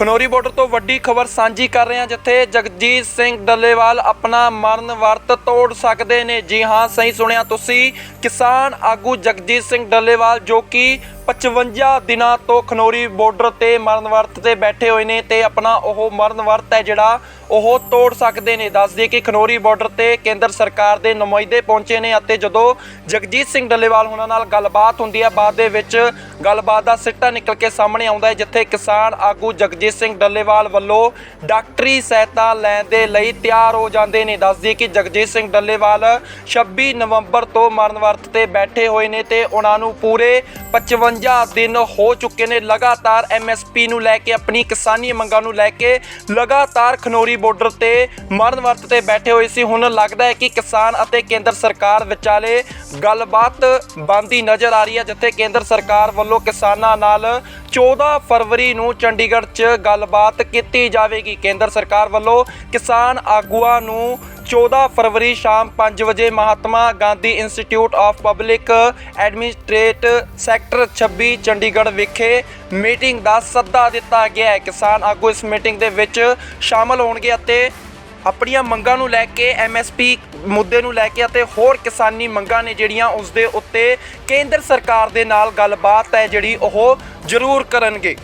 Khanauri border ਤੋਂ ਵੱਡੀ ਖਬਰ ਸਾਂਝੀ ਕਰ ਰਹੇ ਹਾਂ, ਜਿੱਥੇ ਜਗਜੀਤ ਸਿੰਘ ਡੱਲੇਵਾਲ ਆਪਣਾ ਮਰਨ ਵਰਤ ਤੋੜ ਸਕਦੇ ਨੇ। ਜੀ ਹਾਂ, ਸਹੀ ਸੁਣਿਆ ਤੁਸੀਂ। ਕਿਸਾਨ ਆਗੂ ਜਗਜੀਤ ਸਿੰਘ ਡੱਲੇਵਾਲ, ਜੋ ਕਿ 55 ਦਿਨਾਂ ਤੋਂ ਖਨੌਰੀ ਬਾਰਡਰ ਤੇ ਮਰਨ ਵਰਤ ਤੇ ਬੈਠੇ ਹੋਏ ਨੇ ਤੇ ਆਪਣਾ ਉਹ ਮਰਨ ਵਰਤ ਹੈ ਜਿਹੜਾ ਉਹ ਤੋੜ ਸਕਦੇ ਨੇ। ਦੱਸ ਦਈਏ ਕਿ ਖਨੌਰੀ ਬਾਰਡਰ ਤੇ ਕੇਂਦਰ ਸਰਕਾਰ ਦੇ ਨੁਮਾਇੰਦੇ ਪਹੁੰਚੇ ਨੇ ਅਤੇ ਜਦੋਂ ਜਗਜੀਤ ਸਿੰਘ ਡੱਲੇਵਾਲ ਉਹਨਾਂ ਨਾਲ ਗੱਲਬਾਤ ਹੁੰਦੀ ਹੈ ਬਾਅਦ ਦੇ ਵਿੱਚ ਗੱਲਬਾਤ ਦਾ ਸਿੱਟਾ ਨਿਕਲ ਕੇ ਸਾਹਮਣੇ ਆਉਂਦਾ ਹੈ, ਜਿੱਥੇ ਕਿਸਾਨ ਆਗੂ ਜਗਜੀਤ ਸਿੰਘ ਡੱਲੇਵਾਲ ਵੱਲੋਂ ਡਾਕਟਰੀ ਸਹਾਇਤਾ ਲੈਣ ਦੇ ਲਈ ਤਿਆਰ ਹੋ ਜਾਂਦੇ ਨੇ। ਦੱਸ ਦਈਏ ਕਿ ਜਗਜੀਤ ਸਿੰਘ ਡੱਲੇਵਾਲ 26 ਨਵੰਬਰ ਤੋਂ ਮਰਨ ਵਰਤ ਤੇ ਬੈਠੇ ਹੋਏ ਨੇ ਤੇ ਉਹਨਾਂ ਨੂੰ ਪੂਰੇ 55 ਦਿਨ ਹੋ ਚੁੱਕੇ ਨੇ, ਲਗਾਤਾਰ ਐਮਐਸਪੀ ਨੂੰ ਲੈ ਕੇ, ਆਪਣੀ ਕਿਸਾਨੀ ਮੰਗਾਂ ਨੂੰ ਲੈ ਕੇ ਲਗਾਤਾਰ ਖਨੌਰੀ ਬਾਰਡਰ ਤੇ ਮਰਨ ਵਰਤ ਤੇ ਬੈਠੇ ਹੋਏ ਸੀ। ਹੁਣ ਲੱਗਦਾ ਹੈ ਕਿ ਕਿਸਾਨ ਅਤੇ ਕੇਂਦਰ ਸਰਕਾਰ ਵਿਚਾਲੇ ਗੱਲਬਾਤ ਬੰਦੀ ਨਜ਼ਰ ਆ ਰਹੀ ਹੈ, ਜਿੱਥੇ ਕੇਂਦਰ ਸਰਕਾਰ ਵੱਲੋਂ ਕਿਸਾਨਾਂ ਨਾਲ 14 ਫਰਵਰੀ ਨੂੰ ਚੰਡੀਗੜ੍ਹ 'ਚ ਗੱਲਬਾਤ ਕੀਤੀ ਜਾਵੇਗੀ। ਕੇਂਦਰ ਸਰਕਾਰ ਵੱਲੋਂ ਕਿਸਾਨ ਆਗੂਆਂ ਨੂੰ 14 ਫਰਵਰੀ ਸ਼ਾਮ 5 ਵਜੇ Mahatma Gandhi institute of public administrate sector 26 Chandigarh ਵਿਖੇ ਮੀਟਿੰਗ ਦਾ ਸੱਦਾ ਦਿੱਤਾ ਗਿਆ ਹੈ। ਕਿਸਾਨ ਆਗੂ ਇਸ ਮੀਟਿੰਗ ਦੇ ਵਿੱਚ ਸ਼ਾਮਲ ਹੋਣਗੇ ਅਤੇ ਆਪਣੀਆਂ ਮੰਗਾਂ ਨੂੰ ਲੈ ਕੇ ਐਮਐਸਪੀ ਮੁੱਦੇ ਨੂੰ ਲੈ ਕੇ ਅਤੇ ਹੋਰ ਕਿਸਾਨੀ ਮੰਗਾਂ ਨੇ ਜਿਹੜੀਆਂ ਉਸ ਦੇ ਉੱਤੇ ਕੇਂਦਰ ਸਰਕਾਰ ਦੇ ਨਾਲ ਗੱਲਬਾਤ ਹੈ, ਜਿਹੜੀ ਉਹ ਜ਼ਰੂਰ ਕਰਨਗੇ।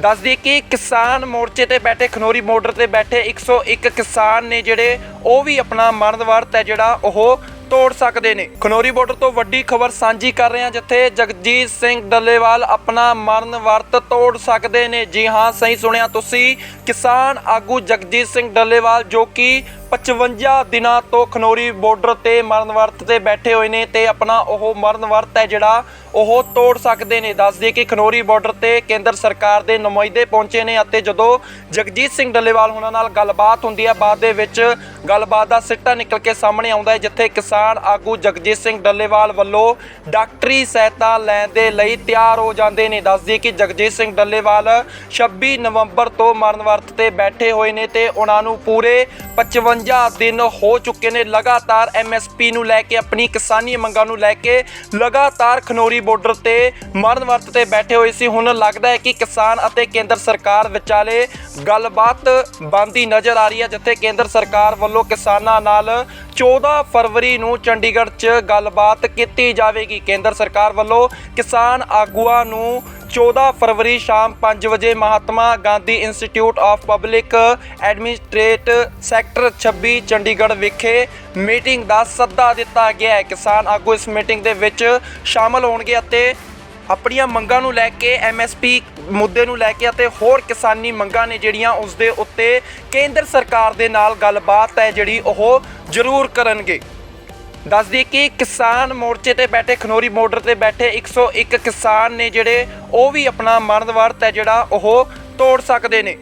ਦੱਸ ਦਈਏ ਕਿ ਕਿਸਾਨ ਮੋਰਚੇ ਤੇ ਬੈਠੇ, ਖਨੌਰੀ ਬਾਰਡਰ ਤੇ ਬੈਠੇ 101 ਕਿਸਾਨ ਨੇ ਜਿਹੜੇ, ਉਹ ਵੀ ਆਪਣਾ ਮਰਨ ਵਰਤ ਹੈ ਜਿਹੜਾ ਉਹ ਤੋੜ ਸਕਦੇ ਨੇ। ਖਨੌਰੀ ਬਾਰਡਰ ਤੋਂ ਵੱਡੀ ਖਬਰ ਸਾਂਝੀ ਕਰ ਰਹੇ ਹਾਂ, ਜਿੱਥੇ ਜਗਜੀਤ ਸਿੰਘ ਡੱਲੇਵਾਲ ਆਪਣਾ ਮਰਨ ਵਰਤ ਤੋੜ ਸਕਦੇ ਨੇ। ਜੀ ਹਾਂ, ਸਹੀ ਸੁਣਿਆ ਤੁਸੀਂ। ਕਿਸਾਨ ਆਗੂ ਜਗਜੀਤ ਸਿੰਘ ਡੱਲੇਵਾਲ, ਜੋ ਕਿ 55 ਦਿਨਾਂ ਤੋਂ ਖਨੌਰੀ ਬਾਰਡਰ ਤੇ ਮਰਨ ਵਰਤ ਤੇ ਬੈਠੇ ਹੋਏ ਨੇ ਤੇ ਆਪਣਾ ਉਹ ਮਰਨ ਵਰਤ ਹੈ ਜਿਹੜਾ ਉਹ ਤੋੜ ਸਕਦੇ ਨੇ। ਦੱਸ ਦਈਏ ਕਿ ਖਨੌਰੀ ਬਾਰਡਰ ਤੇ ਕੇਂਦਰ ਸਰਕਾਰ ਦੇ ਨੁਮਾਇੰਦੇ ਪਹੁੰਚੇ ਨੇ ਅਤੇ ਜਦੋਂ ਜਗਜੀਤ ਸਿੰਘ ਡੱਲੇਵਾਲ ਉਹਨਾਂ ਨਾਲ ਗੱਲਬਾਤ ਹੁੰਦੀ ਹੈ, ਬਾਅਦ ਦੇ ਵਿੱਚ ਗੱਲਬਾਤ ਦਾ ਸਿੱਟਾ ਨਿਕਲ ਕੇ ਸਾਹਮਣੇ ਆਉਂਦਾ ਹੈ, ਜਿੱਥੇ ਕਿਸਾਨ ਆਗੂ ਜਗਜੀਤ ਸਿੰਘ ਡੱਲੇਵਾਲ ਵੱਲੋਂ ਡਾਕਟਰੀ ਸਹਾਇਤਾ ਲੈਣ ਦੇ ਲਈ ਤਿਆਰ ਹੋ ਜਾਂਦੇ ਨੇ। ਦੱਸ ਦਈਏ ਕਿ ਜਗਜੀਤ ਸਿੰਘ ਡੱਲੇਵਾਲ 26 ਨਵੰਬਰ ਤੋਂ ਮਰਨ ਵਰਤ ਤੇ ਬੈਠੇ ਹੋਏ ਨੇ ਤੇ ਉਹਨਾਂ ਨੂੰ ਪੂਰੇ 55 ਦਿਨ ਹੋ ਚੁੱਕੇ ਨੇ ਲਗਾਤਾਰ ਐਮਐਸਪੀ ਨੂੰ ਲੈ ਕੇ, ਆਪਣੀ ਕਿਸਾਨੀ ਮੰਗਾਂ ਨੂੰ ਲੈ ਕੇ ਲਗਾਤਾਰ ਖਨੌਰੀ ਬਾਰਡਰ ਤੇ ਮਰਨ ਵਰਤ ਤੇ ਬੈਠੇ ਹੋਏ ਸੀ। ਹੁਣ ਲੱਗਦਾ ਹੈ ਕਿ ਕਿਸਾਨ ਅਤੇ ਕੇਂਦਰ ਸਰਕਾਰ ਵਿਚਾਲੇ ਗੱਲਬਾਤ ਬੰਦੀ ਨਜ਼ਰ ਆ ਰਹੀ ਹੈ, ਜਿੱਥੇ ਕੇਂਦਰ ਸਰਕਾਰ ਵੱਲੋਂ ਕਿਸਾਨਾਂ ਨਾਲ 14 ਫਰਵਰੀ ਨੂੰ ਚੰਡੀਗੜ੍ਹ 'ਚ ਗੱਲਬਾਤ ਕੀਤੀ ਜਾਵੇਗੀ। ਕੇਂਦਰ ਸਰਕਾਰ ਵੱਲੋਂ ਕਿਸਾਨ ਆਗੂਆਂ ਨੂੰ 14 ਫਰਵਰੀ ਸ਼ਾਮ 5 ਵਜੇ Mahatma Gandhi institute of public administrate sector 26 Chandigarh ਵਿਖੇ ਮੀਟਿੰਗ ਦਾ ਸੱਦਾ ਦਿੱਤਾ ਗਿਆ ਹੈ। ਕਿਸਾਨ ਆਗੂ ਇਸ ਮੀਟਿੰਗ ਦੇ ਵਿੱਚ ਸ਼ਾਮਲ ਹੋਣਗੇ ਅਤੇ ਆਪਣੀਆਂ ਮੰਗਾਂ ਨੂੰ ਲੈ ਕੇ ਐਮਐਸਪੀ ਮੁੱਦੇ ਨੂੰ ਲੈ ਕੇ ਅਤੇ ਹੋਰ ਕਿਸਾਨੀ ਮੰਗਾਂ ਨੇ ਜਿਹੜੀਆਂ ਉਸ ਦੇ ਉੱਤੇ ਕੇਂਦਰ ਸਰਕਾਰ ਦੇ ਨਾਲ ਗੱਲਬਾਤ ਹੈ ਜਿਹੜੀ ਉਹ ਜ਼ਰੂਰ ਕਰਨਗੇ। ਦੱਸ ਦਈਏ ਕਿ ਕਿਸਾਨ ਮੋਰਚੇ ਤੇ ਬੈਠੇ, ਖਨੌਰੀ ਬਾਰਡਰ ਤੇ ਬੈਠੇ 101 ਕਿਸਾਨ ਨੇ ਜਿਹੜੇ, ਉਹ ਵੀ ਆਪਣਾ ਮਰਨ ਵਰਤ ਹੈ ਜਿਹੜਾ ਉਹ ਤੋੜ ਸਕਦੇ ਨੇ।